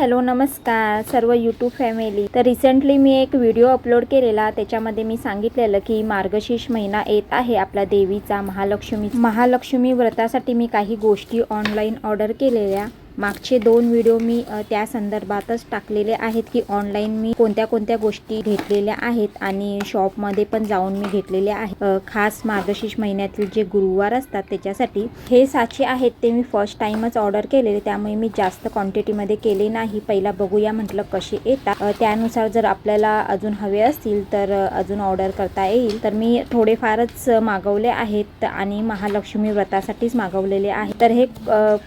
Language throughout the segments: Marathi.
हॅलो नमस्कार सर्व यूट्यूब फॅमिली तर रिसेंटली मी एक व्हिडिओ अपलोड केलेला. त्याच्यामध्ये मी सांगितलेलं की मार्गशीर्ष महिना येत आहे आपल्या देवीचा महालक्ष्मी महालक्ष्मी व्रतासाठी मी काही गोष्टी ऑनलाईन ऑर्डर केलेल्या. मागचे दोन व्हिडिओ मी त्या संदर्भातच टाकलेले आहेत की ऑनलाईन मी कोणत्या कोणत्या गोष्टी घेतलेल्या आहेत आणि शॉपमध्ये पण जाऊन मी घेतलेले आहेत. खास मार्गशीर्ष महिन्यातील जे गुरुवार असतात त्याच्यासाठी हे साचे आहेत ते मी फर्स्ट टाइमच ऑर्डर केलेले. त्यामुळे मी जास्त क्वांटिटीमध्ये केले नाही. पहिला बघूया म्हटलं कसे येतात. त्यानुसार जर आपल्याला अजून हवे असतील तर अजून ऑर्डर करता येईल. तर मी थोडेफारच मागवले आहेत आणि महालक्ष्मी व्रतासाठीच मागवलेले आहे तर हे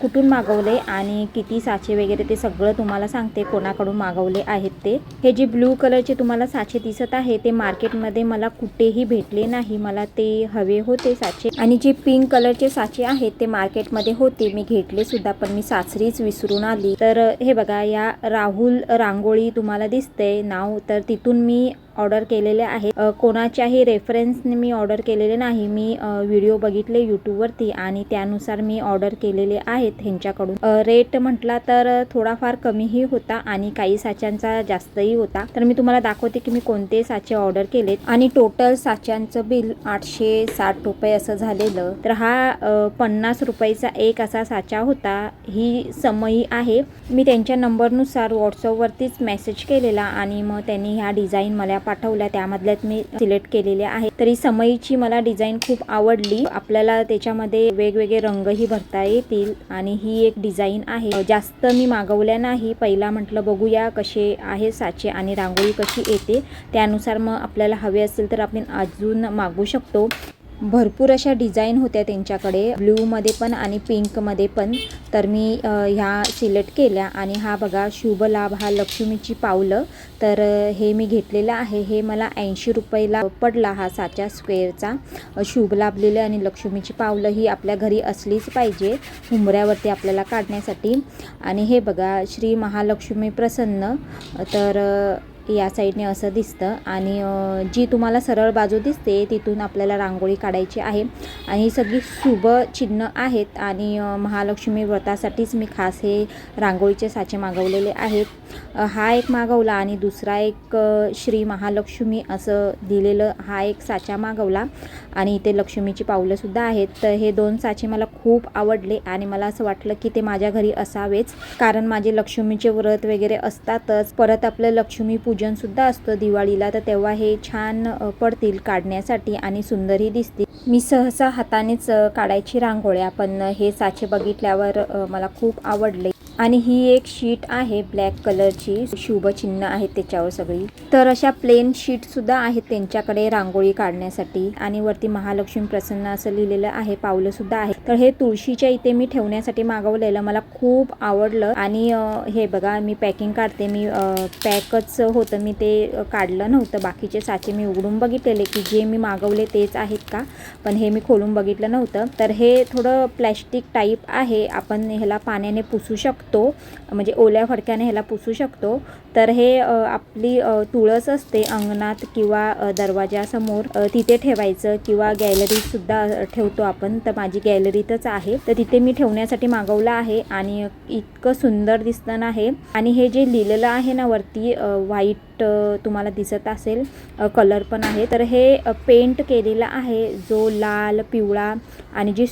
कुठून मागवले आणि किती साचे वगैरे ते सगळं तुम्हाला सांगते कोणाकडून मागवले आहेत ते. हे जे ब्लू कलरचे तुम्हाला साचे दिसत आहे ते मार्केटमध्ये मला कुठेही भेटले नाही. मला ते हवे होते साचे. आणि जे पिंक कलरचे साचे आहेत ते मार्केटमध्ये होते. मी घेतले सुद्धा पण मी सासरीच विसरून आली. तर हे बघा या राहुल रांगोळी तुम्हाला दिसते. नाव तर तिथून मी ऑर्डर केलेले आहे कोणाच्याही रेफरन्सने मी ऑर्डर केलेले नाही. मी व्हिडिओ बघितले यूट्यूबवरती आणि त्यानुसार मी ऑर्डर केलेले आहेत ह्यांच्याकडून. रेट म्हटला तर थोडाफार कमीही होता आणि काही साच्यांचा जास्तही होता. तर मी तुम्हाला दाखवते की मी कोणते साचे ऑर्डर केलेत. आणि टोटल साच्यांचं बिल आठशे साठ रुपये असं झालेलं. तर हा पन्नास रुपयाचा एक असा साचा होता. ही समयी आहे. मी त्यांच्या नंबरनुसार व्हॉट्सअपवरतीच मेसेज केलेला आणि मग त्यांनी ह्या डिझाईन मला पाठवल्या त्यामधल्यात मी सिलेक्ट केलेल्या आहे तरी समईची मला डिझाईन खूप आवडली. आपल्याला त्याच्यामध्ये वेगवेगळे रंगही भरता येतील आणि ही एक डिझाईन आहे. जास्त मी मागवल्या नाही. पहिला म्हटलं बघूया कसे आहे साचे आणि रांगोळी कशी येते. त्यानुसार मग आपल्याला हवे असेल तर आपण अजून मागू शकतो. भरपूर अशा डिझाईन होत्या त्यांच्याकडे. ब्ल्यूमध्ये पण आणि पिंकमध्ये पण. तर मी ह्या सिलेक्ट केल्या आणि हा बघा शुभ लाभ हा लक्ष्मीची पावलं. तर हे मी घेतलेलं आहे. हे मला ऐंशी रुपयाला पडला हा साचा स्क्वेअरचा. शुभ लाभलेलं आणि लक्ष्मीची पावलं ही आपल्या घरी असलीच पाहिजे हुंबऱ्यावरती आपल्याला काढण्यासाठी. आणि हे बघा श्री महालक्ष्मी प्रसन्न. तर या साईडने असं दिसतं. आणि जी तुम्हाला सरळ बाजू दिसते तिथून आपल्याला रांगोळी काढायची आहे. आणि ही सगळी शुभ चिन्ह आहेत. आणि महालक्ष्मी व्रतासाठीच मी खास हे रांगोळीचे साचे मागवलेले आहेत. हा एक मागवला आणि दुसरा एक श्री महालक्ष्मी असं दिलेलं हा एक साचा मागवला. आणि इथे लक्ष्मीची पावलंसुद्धा आहेत. तर हे दोन साचे मला खूप आवडले आणि मला असं वाटलं की ते माझ्या घरी असावेच. कारण माझे लक्ष्मीचे व्रत वगैरे असतातच. परत आपलं लक्ष्मी पूजन सुद्धा असतं दिवाळीला. तर तेव्हा हे छान पडतील काढण्यासाठी आणि सुंदरही दिसतील. मी सहसा हातानेच काढायची रांगोळ्या पण हे साचे बघितल्यावर मला खूप आवडले. आणि ही एक शीट आहे ब्लॅक कलरची शुभचिन्ह आहेत त्याच्यावर सगळी. तर अशा प्लेन शीट सुद्धा आहेत त्यांच्याकडे रांगोळी काढण्यासाठी. आणि वरती महालक्ष्मी प्रसन्न असं लिहिलेलं आहे पावलं सुद्धा आहे तर हे तुळशीच्या इथे मी ठेवण्यासाठी मागवलेलं. मला खूप आवडलं. आणि हे बघा मी पॅकिंग काढते. मी पॅकच होतं. मी ते काढलं नव्हतं. बाकीचे साचे मी उघडून बघितलेले की जे मी मागवले तेच आहेत का? पण हे मी खोलून बघितलं नव्हतं. तर हे थोडं प्लॅस्टिक टाईप आहे. आपण ह्याला पाण्याने पुसू शकतो. म्हणजे ओल्या फडक्याने ह्याला पुसू शकतो. तर हे आपली तुळस असते अंगणात किंवा दरवाजासमोर तिथे ठेवायचं किंवा गॅलरीत सुद्धा ठेवतो आपण. तर माझी गॅलरीतच आहे. तर तिथे मी ठेवण्यासाठी मागवलं आहे आणि इतकं सुंदर दिसतं ना आणि हे जे लिहिलेलं आहे ना वरती व्हाईट तुम्हाला दिसत असेल कलर पण आहे. तर हे पेंट केलेलं आहे जो लाल पिवळा आणि जे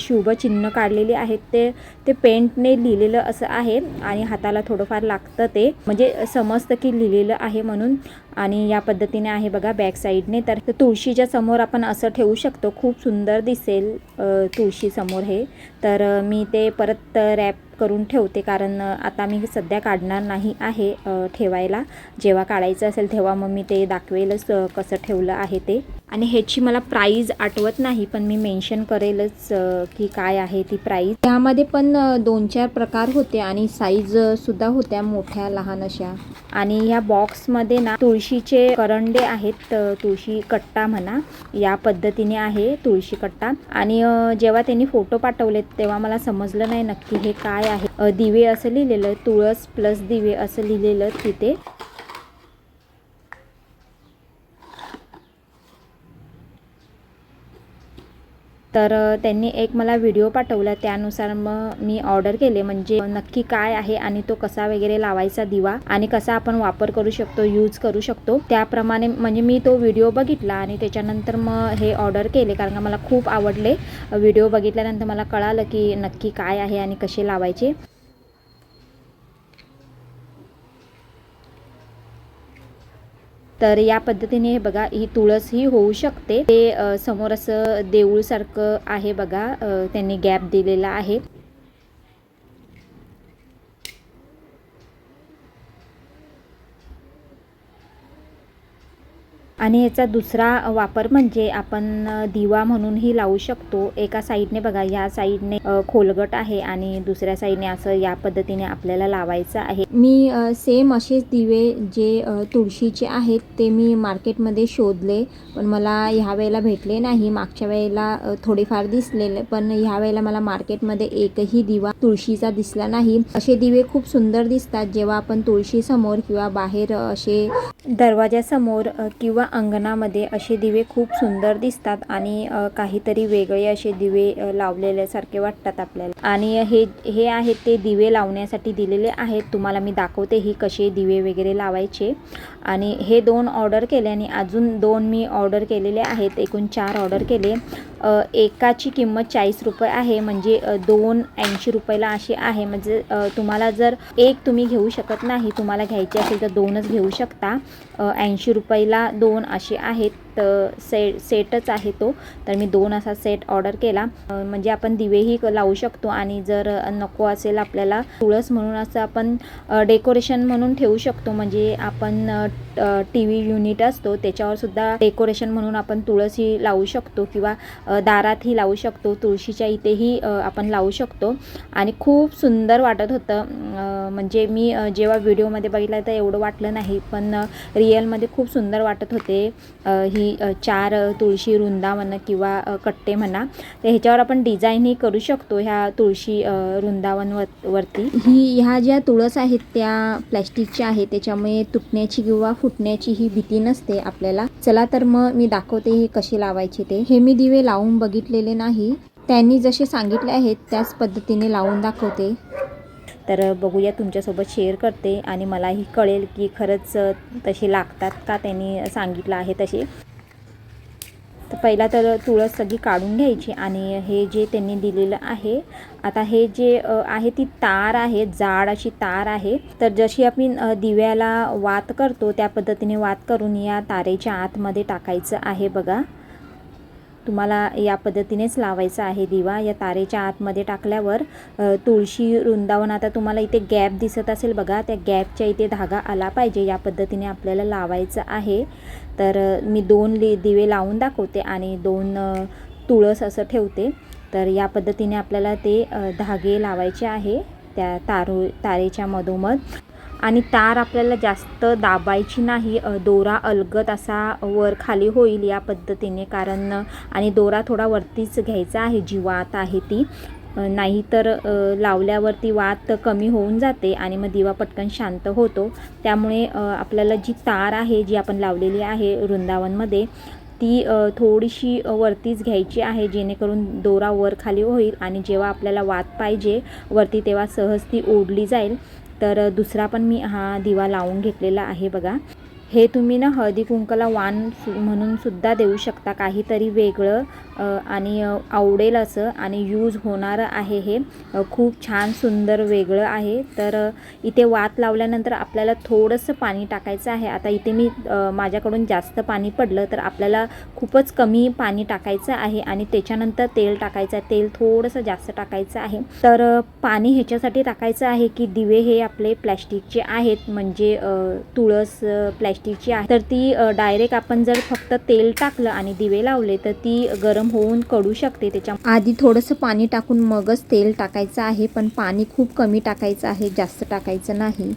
शुभचिन्ह काढलेले आहेत ते ते पेंटने लिहिलेलं असं आहे आणि हाताला थोडंफार लागतं ते. म्हणजे समजतं की लिहिलेलं आहे म्हणून. आणि या पद्धतीने आहे बघा बॅक साईडने तर तुळशीच्या समोर आपण असं ठेवू शकतो. खूप सुंदर दिसेल तुळशीसमोर हे. तर मी ते परत रॅप करून ठेवते कारण आता मी सध्या काढणार नाही आहे ठेवायला. जेव्हा काढायचं असेल तेव्हा मग मी ते दाखवेलच कसं ठेवलं आहे ते. आणि ह्याची मला प्राईज आठवत नाही पण मी मेन्शन करेलच की काय आहे ती प्राईज त्यामध्ये पण दोन चार प्रकार होते आणि साईज सुद्धा होत्या मोठ्या लहान अशा. आणि ह्या बॉक्समध्ये ना तुळशीचे करंडे आहेत तुळशी कट्टा म्हणा या पद्धतीने आहे तुळशी कट्टा. आणि जेव्हा त्यांनी फोटो पाठवलेत तेव्हा मला समजलं नाही नक्की हे काय आहे. दिवे असं लिहिलेलं तुळस प्लस दिवे असं लिहिलेलं तिथे. तर त्यांनी एक मला व्हिडिओ पाठवला. त्यानुसार मग मी ऑर्डर केले. म्हणजे नक्की काय आहे आणि तो कसा वगैरे लावायचा दिवा आणि कसा आपण वापर करू शकतो यूज करू शकतो. त्याप्रमाणे म्हणजे मी तो व्हिडिओ बघितला आणि त्याच्यानंतर मग हे ऑर्डर केले. कारण का मला खूप आवडले. व्हिडिओ बघितल्यानंतर मला कळालं की नक्की काय आहे आणि कसे लावायचे. तर या पद्धतीने हे बघा ही तुळस ही होऊ शकते. ते अ, समोर असं देऊळ सारखं आहे बघा अ, त्यांनी गॅप दिलेला आहे. आणि याचा दुसरा वापर म्हणजे आपण दिवा म्हणूनही लावू शकतो. एका साईडने बघा या साईडने खोलगट आहे आणि दुसऱ्या साईडने असं या पद्धतीने आपल्याला लावायचं आहे. मी सेम असेच दिवे जे तुळशीचे आहेत ते मी मार्केटमध्ये शोधले पण मला ह्या वेळेला भेटले नाही. मागच्या वेळेला थोडेफार दिसलेले पण ह्या वेळेला मला मार्केटमध्ये एकही दिवा तुळशीचा दिसला नाही. असे दिवे खूप सुंदर दिसतात. जेव्हा आपण तुळशीसमोर किंवा बाहेर असे दरवाजासमोर किंवा अंगणामध्ये असे दिवे खूप सुंदर दिसतात आणि काहीतरी वेगळे असे दिवे लावलेल्यासारखे वाटतात आपल्याला. आणि हे हे आहेत ते दिवे लावण्यासाठी दिलेले आहेत. तुम्हाला मी दाखवते ही कसे दिवे वगैरे लावायचे. आणि हे दोन ऑर्डर केले आणि अजून दोन मी ऑर्डर केलेले आहेत. एकूण चार ऑर्डर केले. एकाची किंमत चाळीस रुपये आहे म्हणजे दोन ऐंशी रुपयाला अशी आहे. म्हणजे तुम्हाला जर एक तुम्ही घेऊ शकत नाही तुम्हाला घ्यायची असेल तर दोनच घेऊ शकता. ऐंशी रुपयाला दोन असे आहेत तर से सेटच आहे तो. तर मी दोन असा सेट ऑर्डर केला. म्हणजे आपण दिवेही क- लावू शकतो आणि जर नको असेल आपल्याला तुळस म्हणून असं आपण डेकोरेशन म्हणून ठेवू शकतो. म्हणजे आपण टी व्ही युनिट असतो त्याच्यावर सुद्धा डेकोरेशन म्हणून आपण तुळसही लावू शकतो किंवा दारातही लावू शकतो तुळशीच्या इथेही आपण लावू शकतो. आणि खूप सुंदर वाटत होतं. म्हणजे मी जेव्हा व्हिडिओमध्ये बघितलं तर एवढं वाटलं नाही पण रिअलमध्ये खूप सुंदर वाटत होते. ही चार तुळशी रुंदा म्हणा किंवा कट्टे म्हणा तर ह्याच्यावर आपण डिझाईनही करू शकतो ह्या तुळशी अ, वरती ही ह्या ज्या तुळस आहेत त्या प्लॅस्टिकच्या आहेत त्याच्यामुळे तुटण्याची किंवा फुटण्याची ही भीती नसते आपल्याला. चला तर मग मी दाखवते हे कसे लावायचे ते. हे मी दिवे लावून बघितलेले नाही. त्यांनी जसे सांगितले आहेत त्याच पद्धतीने लावून दाखवते. तर बघूया तुमच्यासोबत शेअर करते आणि मलाही कळेल की खरंच तसे लागतात का त्यांनी सांगितलं आहे तसे. तर पहिला तर तुळस सगळी काढून घ्यायची आणि हे जे त्यांनी दिलेलं आहे आता हे जे आहे ती तार आहे जाड अशी तार आहे. तर जशी आपण दिव्याला वात करतो त्या पद्धतीने वात करून या तारेच्या आतमध्ये टाकायचं आहे बघा. तुम्हाला या पद्धतीनेच लावायचा आहे दिवा. या तारेच्या आतमध्ये टाकल्यावर तुळशी वृंदावन आता तुम्हाला इथे गॅप दिसत असेल बघा. त्या गॅपच्या इथे धागा आला पाहिजे. या पद्धतीने आपल्याला लावायचं आहे. तर मी दोन लि दिवे लावून दाखवते आणि दोन तुळस असं ठेवते. तर या पद्धतीने आपल्याला ते धागे लावायचे आहे त्या तारू तारेच्या मधोमध. आणि तार आपल्याला जास्त दाबायची नाही. दोरा अलगत असा वर खाली होईल या पद्धतीने. कारण आणि दोरा थोडा वरतीच घ्यायचा आहे. जी वात आहे ती. नाहीतर लावल्यावरती वात कमी होऊन जाते आणि मग दिवा पटकन शांत होतो. त्यामुळे आपल्याला जी तार आहे जी आपण लावलेली आहे वृंदावनमध्ये ती थोडीशी वरतीच घ्यायची आहे. जेणेकरून दोरा वर खाली होईल आणि जेव्हा आपल्याला वात पाहिजे वरती तेव्हा सहज ती ओढली जाईल. तर दुसरा पण मी हा दिवा लावून घेतलेला आहे बघा. हे तुम्ही ना हळदी कुंकला वाण सु- म्हणून सुद्धा देऊ शकता. काहीतरी वेगळं आणि आवडेल असं आणि यूज होणारं आहे हे. खूप छान सुंदर वेगळं आहे. तर इथे वात लावल्यानंतर आपल्याला थोडंसं पाणी टाकायचं आहे. आता इथे मी माझ्याकडून जास्त पाणी पडलं तर आपल्याला खूपच कमी पाणी टाकायचं आहे आणि त्याच्यानंतर तेल टाकायचं आहे. तेल थोडंसं जास्त टाकायचं आहे. तर पाणी ह्याच्यासाठी टाकायचं आहे की दिवे हे आपले प्लॅस्टिकचे आहेत. म्हणजे तुळस प्लॅस्टिक प्लॅस्टिकची आहे. तर ती डायरेक्ट आपण जर फक्त तेल टाकलं आणि दिवे लावले तर ती गरम होऊन कडू शकते. त्याच्या आधी थोडंसं पाणी टाकून मगच तेल टाकायचं आहे पण पाणी खूप कमी टाकायचं आहे जास्त टाकायचं नाही.